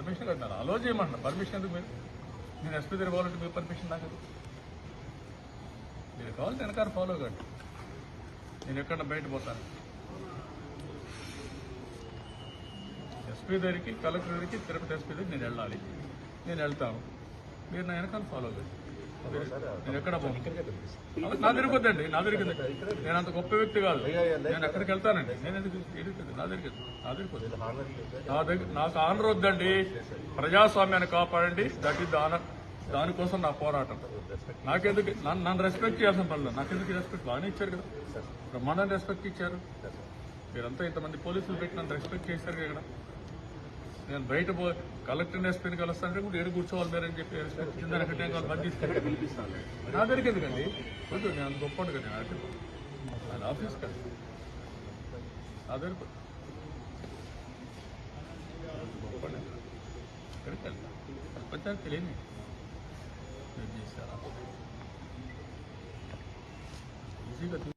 Permission కదా అలో చేయమంటారు permission ఎందుకు మీరు? నేను ఎస్పీ దగ్గర పోవాలంటే మీరు పర్మిషన్ నాకు మీరు కావాలంటే వెనకాల ఫాలో కండి. నేను ఎక్కడ బయట పోతాను. ఎస్పీ దగ్గరికి కలెక్టర్ దగ్గరికి తిరుపతి ఎస్పీ దగ్గరికి నేను వెళ్ళాలి. నేను వెళ్తాను. మీరు నా వెనకాల ఫాలో కండి. నేను ఎక్కడ నా దగ్గరికి వద్దండి నా దగ్గరికి నేను అంత గొప్ప వ్యక్తి కాదు. నేను ఎక్కడికి వెళ్తానండి? నేను ఎందుకు నా దగ్గరికి నా దగ్గరికి నా దగ్గర నాకు ఆనర్ వద్దండి. ప్రజాస్వామ్యాన్ని కాపాడండి. దట్ ఈస్ ఆనర్ దానికోసం నా పోరాటం. నాకెందుకు నన్ను నన్ను రెస్పెక్ట్ చేయాల్సిన పనులు నాకెందుకు రెస్పెక్ట్ బాగానే ఇచ్చారు కదా. బ్రహ్మాండాన్ని రెస్పెక్ట్ ఇచ్చారు. మీరంతా ఇంతమంది పోలీసులు పెట్టి నన్ను రెస్పెక్ట్ చేశారు కదా ఇక్కడ. నేను బయట పో కలెక్టర్ ఎస్పీని కలుస్తానంటే కూడా ఏడు కూర్చోవాలి మీరు అని చెప్పి రెస్పెక్ట్ ఇచ్చిన దానికి టైం కావాలి బంద్ తీసుకెళ్ళి నా దగ్గరికి ఎందుకండి? వద్దు నేను అంత గొప్ప కదా నేను అటు ఆయన ఆఫీస్ కదా. నా దగ్గరకు వద్దు. గొప్పనే. ఎక్కడికి వెళ్తా. ప్రపంచానికి తెలియని మీరు చేశారా? ఈజీగా